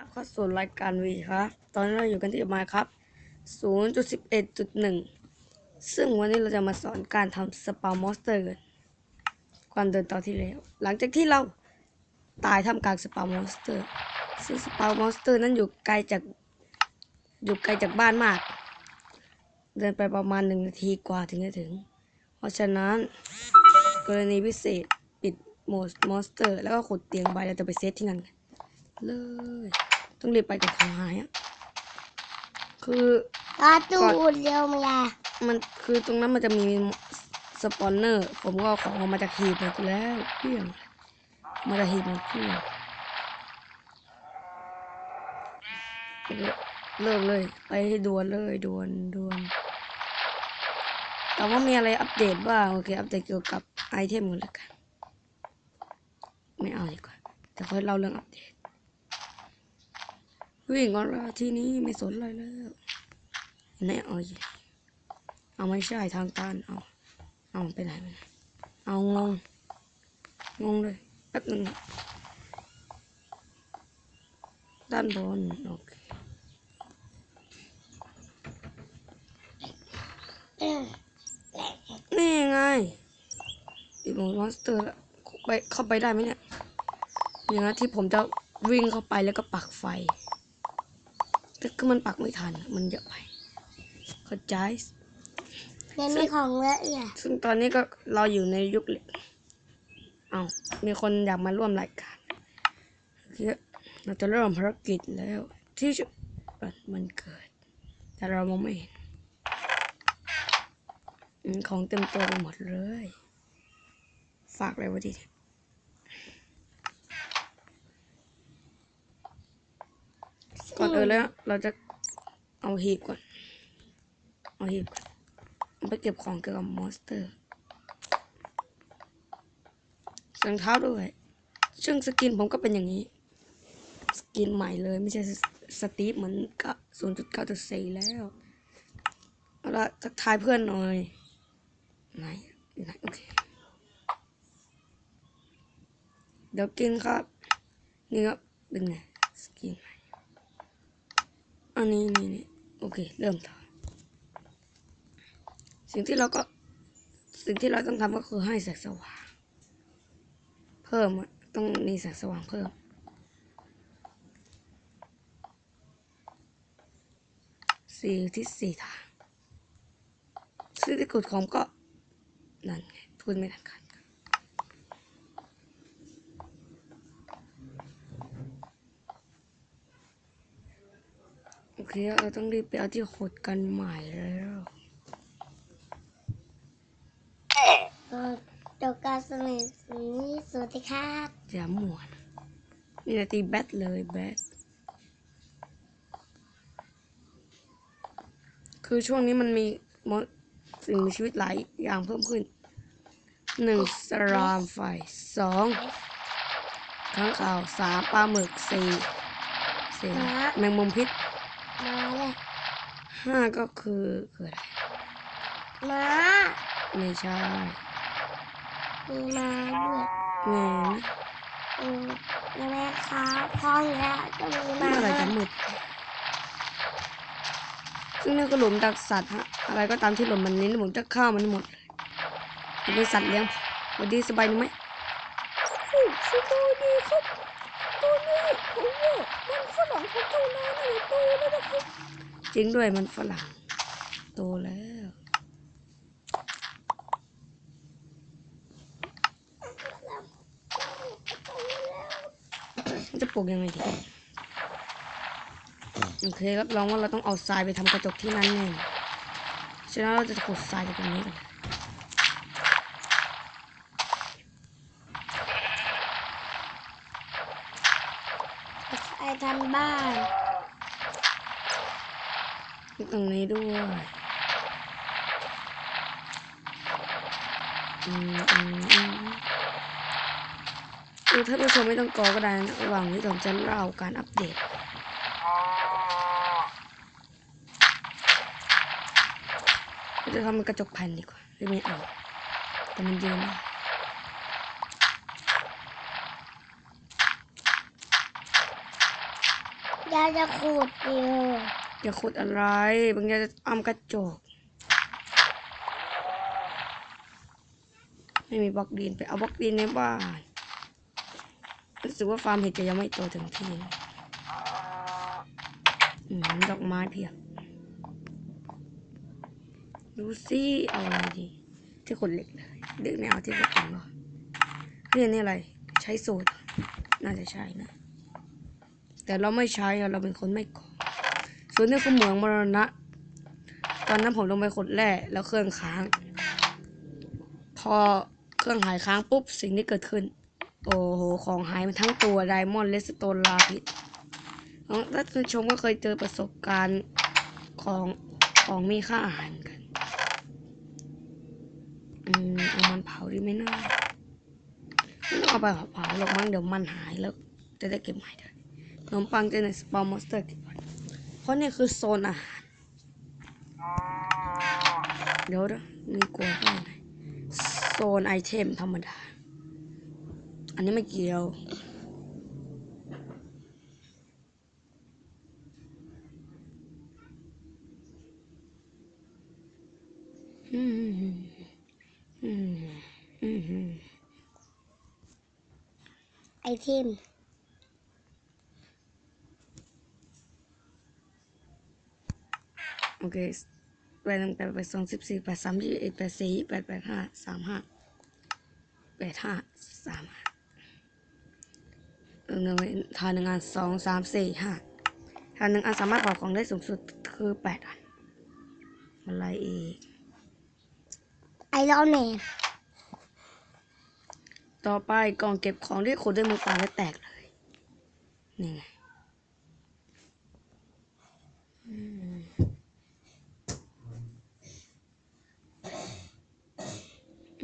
รับเข้าสู่รายการวีครับ ตอนนี้เราอยู่กันที่มาครับ 0.11.1 ซึ่งวันนี้เราจะมาสอนการทำสปามอนสเตอร์กันความเดินต่อที่แล้ว หลังจากที่เราตายทำกลางสปามอนสเตอร์ ซึ่งสปามอนสเตอร์นั้นอยู่ไกลจาก อยู่ไกลจากบ้านมาก เดินไปประมาณหนึ่งนาทีกว่าถึงจะถึง เพราะฉะนั้นกรณีพิเศษปิดโหมดมอนสเตอร์ แล้วก็ขุดเตียงใบแล้วจะไปเซตที่นั่นกัน เลย ต้องรีบไปกับของหายอะ คือการ์ตูนเร็วมาละมันคือตรงนั้นมันจะมีสปอนเนอร์ ผมก็เอาของออกมาจากหีบหมดแล้วเพี้ยงมาจากหีบหมดเพี้ยงเริ่มเลย ไปให้ด่วนเลยด่วนด่วนแต่ว่ามีอะไรอัปเดตบ้างโอเค อัปเดตเกี่ยวกับไอเทมกันแล้วกันไม่เอาดีกว่าแต่ค่อยเล่าเรื่องอัปเดต วิ่งก่อนละที่นี้ไม่สนอะไรแล้วไหนเอาอีเอาไม่ใช่ทางตันเอาเอาไปไหนไปไหนเอางงงงเลยแป๊บหนึ่งด้านบนโอเคนี่ไงอีโมมอนสเตอร์ไปเข้าไปได้ไหมเนี่ยอย่างนั้นที่ผมจะวิ่งเข้าไปแล้วก็ปักไฟ แต่ก็มันปักไม่ทัน มันเยอะไปเข้าใจยังมีของเยอะอะซึ่งตอนนี้ก็เราอยู่ในยุคเหล็กเอามีคนอยากมาร่วมรายการโอเคเราจะเริ่มภารกิจแล้ว ที่จะมันเกิด แต่เรามองไม่เห็นอืมของเต็มตัวไปหมดเลย ฝากอะไรไว้ดีเนี่ย ก่อนเอื่นแล้ว เราจะเอาหีบก่อน เอาหีบก่อนเอาไปเก็บของเกี่ยวกับมอนสเตอร์รองเท้าด้วยซึ่งสกินผมก็เป็นอย่างนี้ สกินใหม่เลยไม่ใช่สตีฟเหมือนกับศูนย์จุดเก้าจุดสี่แล้วเอาละทักทายเพื่อนหน่อยไหนไหนโอเค เดี๋ยวกินครับ นี่ครับเป็นไงสกินใหม่ อันนี้นี่นี่โอเค เริ่มต่อสิ่งที่เราก็ สิ่งที่เราต้องทำก็คือให้แสงสว่าง เพิ่มต้องมีแสงสว่างเพิ่มสี่ที่สี่ทางซึ่งที่กดของก็นั่นไงพูดไม่ทันกัน เคเราต้องรีบไปเอาที่ขุดกันใหม่แล้วเออจบการสมัยนี้สวัสดีครับอย่าหมวนนี่นาตีแบทเลยแบทคือช่วงนี้มันมีมดสิ่งมีชีวิตหลายอย่างเพิ่มขึ้นหนึ่งสรามไฟสองข้างข่าวสามปลาหมึกสี่สี่แมงมุมพิษ มาเลยห้าก็คือคืออะไรมาไม่ใช่มีมาด้วยแง่นะอืมยังไม่ค้าพร้อมแล้วก็มีมาเมื่อไหรจะมืดซึ่งนี่ก็หลุมดักสัตว์ฮะอะไรก็ตามที่หล่นมันนี้ผมจะฆ่ามันหมดเลยมันเป็นสัตว์เลี้ยงสวันดีสบายดีไหมโอ้สบายดีครับ ตัวนี้ผมว่ามันฝรั่งของเจ้านายนี่โตแล้วนะครับจริงด้วยมันฝรั่งโตแล้วจะปลูกยังไงดีโอเค รับรองว่าเราต้องเอาทรายไปทำกระจกที่นั่นแน่ฉะนั้นเราจะขุดทรายจากตรงนี้กันเลย ไอ้ ทันบ้านตรงนี้ด้วยอืมอืมอืมคือท่านผู้ชมไม่ต้องกอก็ได้นะระหว่างที่ผมจะเล่าการอัปเดตจะทำเป็นกระจกแผ่นดีกว่าไม่เอาแต่มันยืนได้ยาย จะขูดอยู่อย่าขุดอะไร บางทีจะอ้ำกระจก ไม่มีบล็อกดินไปเอาบล็อกดินในบ้านรู้สึกว่าฟาร์มเห็ดจะยังไม่โตถึงที่ดอกไม้เพียบ ดูสิเอาอะไรดีที่ขนเหล็กเลยเด็กไม่เอาที่ขนเหล็กหรอเรียนนี่อะไร ใช้สูตร น่าจะใช่นะ แต่เราไม่ใช้เราเป็นคนไม่ก่อส่วนนี้คือเหมืองมรณะ ตอนนั้นผมลงไปขดแร่แล้วเครื่องค้าง พอเครื่องหายค้างปุ๊บสิ่งที่เกิดขึ้น โอ้โห ของหายมันทั้งตัวไดมอนด์เลสโตนลาพิษถ้าท่านผู้ชมก็เคยเจอประสบการณ์ของของมีค่าอาหารกัน อืมเอามันเผาดีไหมนะไม่ต้องเอาไปเผาหรอกมั้งเดี๋ยวมันหายแล้ว จะได้เก็บใหม่ได้ ขนมปังจะในสปาร์มอสเตอร์กี่วันเพราะนี่คือโซนอาหาร เดี๋ยวนะมีกลัวก็ไหนโซนไอเทมธรรมดา อันนี้ไม่เกี่ยวอืมอืมอืมอืมไอเทม อเคแปดหนึ่งแปดแปดสองสิบสี่แปดสามยี่สิบเอ็ดแปดสี่แปดแปดห้าสามห้าแปดห้าสามห้าเออหนึ่งทานหนึ่งอันสองสามสี่ห้าทานหนึ่งอันสามารถเผาของได้สูงสุดคือแปดอันอะไรอีกไอรอนแมนต่อไปกล่องเก็บของที่ขุดด้วยมือเปล่าและแตกเลย นี่ไง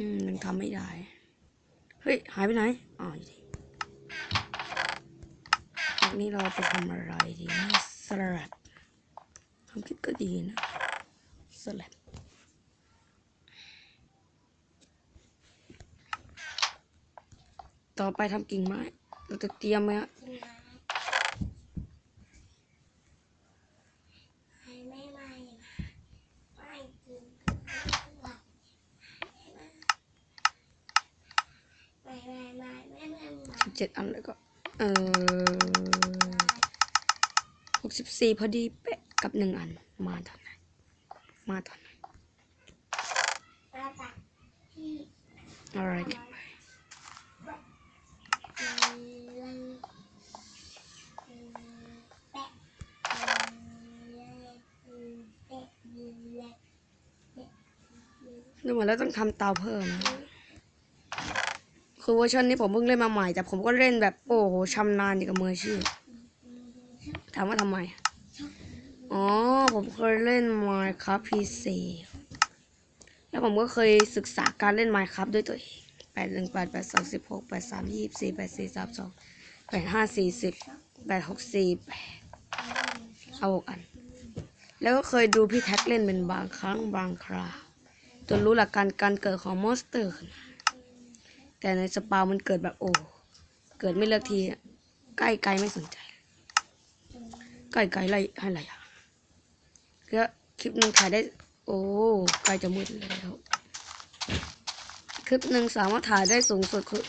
อืมมยังทำไม่ได้ เฮ้ย หายไปไหนอ๋ออยู่ดีวกนี้เราไปทำอะไรดีนะสลัดความคิดก็ดีนะสลัดต่อไปทำกิ่งไม้ เราจะเตรียมไหมฮะ ไม่ไม่ไม่ไม่กินไม่ไม่ไม่ไม่ไม่ไม่ เจ็ดอันเลยก็ เออหกสิบสี่พอดีเป๊ะกับหนึ่งอัน มาตอนไหน มาตอนไหนมาจากที่อะไรเก็บไปดูเหมือนแล้วต้องทำเตาเพิ่ม คือเวอร์ชันนี้ผมเพิ่งเล่นมาใหม่ แต่ผมก็เล่นแบบโอ้โหชำนาญอยู่กับมืออาชีพถามว่าทำไม อ๋อ ผมเคยเล่น Minecraft PC แล้วผมก็เคยศึกษาการเล่น Minecraft ด้วยตัวเองแปดหนึ่งแปดแปดสองสิบหกแปดสามยี่สิบสี่แปดสี่สามสองแปดห้าสี่สิบแปดหกสี่แปดเอาหกอัน แล้วก็เคยดูพี่แท็กเล่นเป็นบางครั้งบางคราวจนรู้หลักการการเกิดของมอนสเตอร์ขึ้นมา แต่ในสปามันเกิดแบบโอ้ เกิดไม่เลือกทีอะใกล้ไกลไม่สนใจ ใกล้ไกลไรให้ไรอะก็คลิปหนึ่งถ่ายได้ โอ้ใกล้จะมืดแล้ว คลิปหนึ่งสามารถถ่ายได้สูงสุดคือ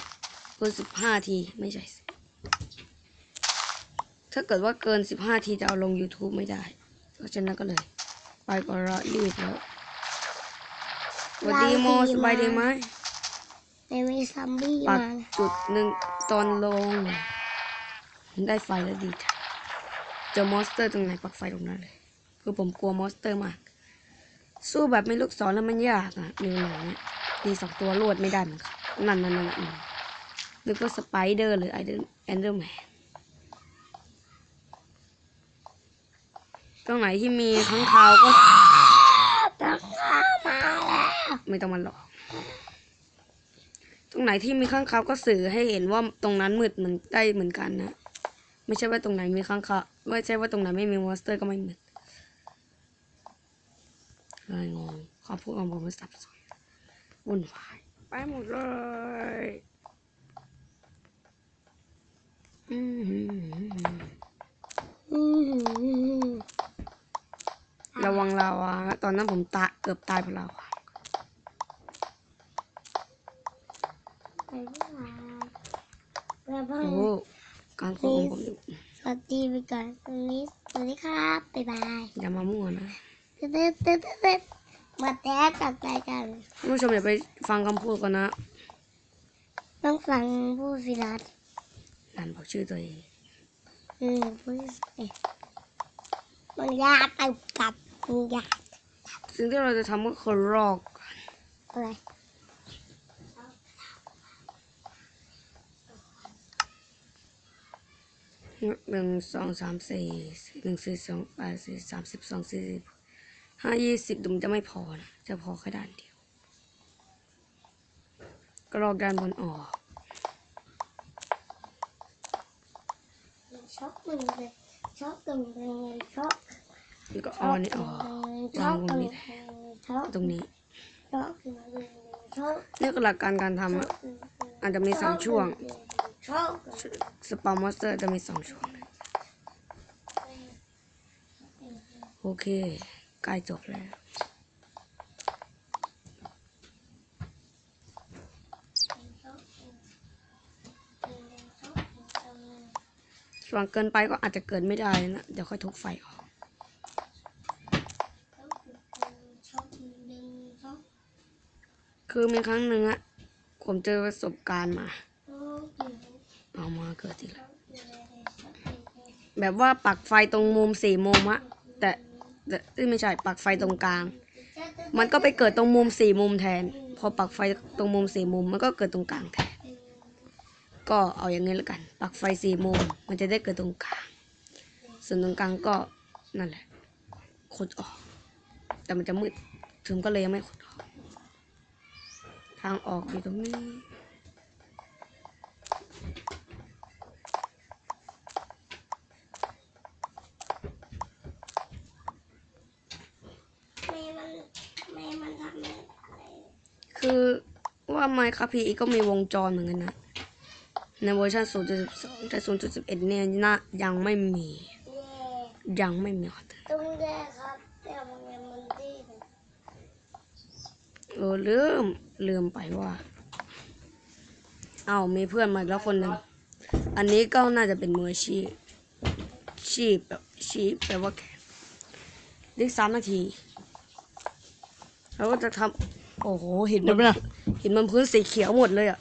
คือสิบห้าทีไม่ใช่สิถ้าเกิดว่าเกินสิบห้าทีจะเอาลง YouTube ไม่ได้ เพราะฉะนั้นก็เลย ไปก่อนละรีบแล้วสวัสดีโมสบายดีไหม ไม่มีซัมบี้ปักมาจุดหนึ่งตอนลง ได้ไฟแล้วดีใจเจอมอนสเตอร์ตรงไหนปักไฟตรงนั้นเลย คือผมกลัวมอนสเตอร์มาก สู้แบบไม่ลูกศรแล้วมันยากอะในหนังเนี่ยตีสองตัวรวดไม่ได้เหมือนกันนั่นนั่นนั่นนั่นนึกว่าสไปเดอร์หรือไอเดอร์แอนเดอร์แมนตรงไหนที่มีข้างคาวก็ตะข้ามาแล้วไม่ต้องมาหลอก ตรงไหนที่มีข้างคาวก็สื่อให้เห็นว่าตรงนั้นมืดเหมือนได้เหมือนกันนะ ไม่ใช่ว่าตรงไหนมีข้างคาวไม่ใช่ว่าตรงไหนไม่มีมอนสเตอร์ก็ไม่มืดเลยงงขอพูดของผมมันสับสนวุ่นวายไปหมดเลยอืมอืมระวังลาวานะตอนนั้นผมตาเกือบตายเพราะลาวา บ๊ายบายบ๊ายบาโอ้ยโหการควบคุมผมอยู่สวัสดีไปก่อนตรงนี้สวัสดีครับบ๊ายบายอย่ามามั่วนะตึ๊ดตึ๊ดตึ๊ดตึ๊ดมาแต้ตัดรายกันท่านผู้ชมอย่าไปฟังคำพูดก่อนนะ ต้องฟังผู้ฟิลัสนั่นบอกชื่อตัวเองอืมผู้เอ๊ะมันยากตับตับมันยากสิ่งที่เราจะทำก็คือลอกอะไร หนึ่งสองสามสี่หนึ่งสี่สองแปดสี่สามสิบสองสี่สิบห้ายี่สิบดุมนจะไม่พอนะจะพอแค่ด้านเดียวก็ลอกานบนออกช็อกมันเลยช็อกกันเลยช็อกแล้วก็ออนนี้ออกช็อกกันวางนนี้ช็อกตรงนี้ช็อกกันช็อกนี่คือหลักการการทำอะอาจจะมีสองช่วง ช็อกสปามอสเตอร์จะมีสองช่วงโอเคใกล้จบแล้วสว่างเกินไปก็อาจจะเกิดไม่ได้นะ เดี๋ยวค่อยทุบไฟออกคือมีครั้งหนึ่งอะผมเจอประสบการณ์มา กิดอีกแล้วแบบว่าปักไฟตรงมุมสี่มุมอะแต่แต่ไม่ใช่ปักไฟตรงกลาง มันก็ไปเกิดตรงมุมสี่มุมแทน พอปักไฟตรงมุมสี่มุม มันก็เกิดตรงกลางแทน ก็เอาอย่างนี้แล้วกัน ปักไฟสี่มุม มันจะได้เกิดตรงกลาง ส่วนตรงกลางก็นั่นแหละขุดออก แต่มันจะมืดถึงก็เลยยังไม่ขุดออก ทางออกอยู่ตรงนี้ แม่มันแม่มันทำอะไร คือ ว่าไมค์ครับพีก็มีวงจรเหมือนกันนะ ในเวอร์ชัน0.12แต่0.11เนี่ยน่ายังไม่มีเย่ยังไม่มีครับต้องแย่ครับแต่มันยังมันดีนะเออลืมลืมไปว่า เอามีเพื่อนมาอีกแล้วคนหนึ่ง อันนี้ก็น่าจะเป็นมืออาชีพชีพแบบชีพแปลว่าแขนอีกสามนาทีเราก็จะทำ โอ้โหเห็นเดี๋ยวมันนะเห็นมันพื้นสีเขียวหมดเลยอะ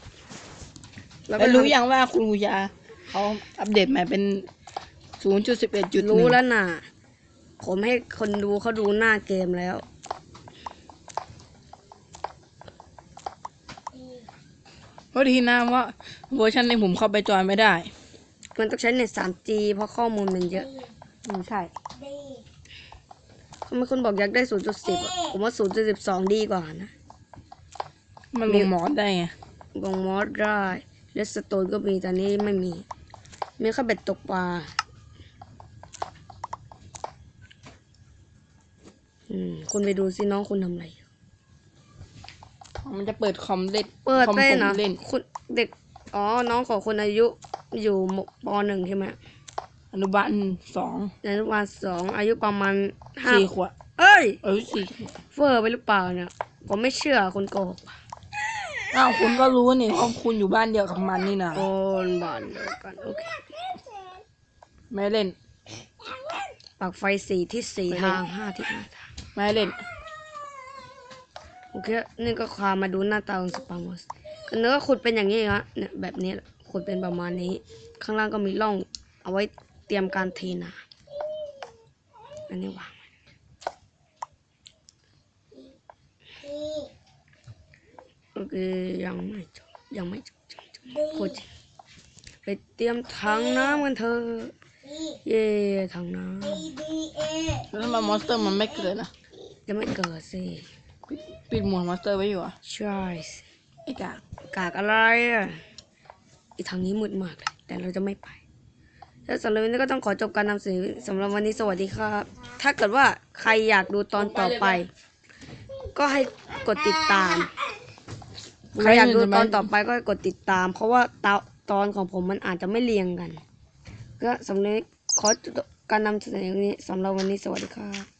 แล้วไปก็รู้ทำยังว่าคุณวิยาเขาอัปเดตใหม่เป็น 0.11.1รู้แล้วน่ะ ผมให้คนดูเขาดูหน้าเกมแล้ว เพราะทีนะว่าเวอร์ชันในผมเข้าไปจอยไม่ได้ มันต้องใช้เน็ต 3G เพราะข้อมูลมันเยอะอืมใช่ดีเขาไม่คนบอกอยากได้ 0.10อะผมว่า 0.12 ดีกว่านะ มันมีลงหมอดได้ไงบงมอสได้เลสโตนก็มีแต่นี้ไม่มี มีแค่เบ็ดตกปลาอืมคุณไปดูสิน้องคุณทำอะไรอยู่มันจะเปิดคอมเล่นเปิดคอมได้ผมนะเล่นคุณเด็ก อ๋อ น้องของคนอายุอยู่มปหนึ่งใช่ไหมอนุบาลสองในอนุบาลสองอายุประมาณห้าสี่ขวบเอ้ยเออสี่ขวบเฟอร์ไปหรือเปล่าเนี่ยผมไม่เชื่อคุณโกหก อ้าวคุณก็รู้นี่เพราะคุณอยู่บ้านเดียวกับมันนี่นะโอนบานเดียวกันโอเค ไม่เล่น ปักไฟสีที่สี่ทางห้าที่ห้าทางไม่เล่น โอเค นี่ก็ความมาดูหน้าตาของสปามอสก็เนื้อขุดเป็นอย่างนี้ฮะเนี่ยแบบนี้แหละขุดเป็นประมาณนี้ ข้างล่างก็มีร่อง เอาไว้เตรียมการเทนาอันนี้วางไว้ ดี โอเค ยังไม่จบยังไม่จบยังไม่จบดีพูดจริงไปเตรียมถังน้ำกันเถอะดีเย่ถังน้ดีดีเอแล้วทำไมมอนสเตอร์มันไม่เกิดนะำจะไม่เกิดสิปิดปิดหมวดมอนสเตอร์ไว้อยู่อะใช่สิไอ้กากกากอะไรอะอีทางนี้มืดมากเลยแต่เราจะไม่ไปแล้วสำหรับวันนี้ก็ต้องขอจบการนำเสนอสำหรับวันนี้สวัสดีครับ ถ้าเกิดว่าใครอยากดูตอนต่อไป ก็ให้กดติดตาม ใครอยากดูตอนต่อไปก็ให้กดติดตาม เพราะว่าตาตอนของผมมันอาจจะไม่เรียงกัน ก็สำหรับวันนี้ขอการนำเสนอนี้สำหรับวันนี้สวัสดีครับ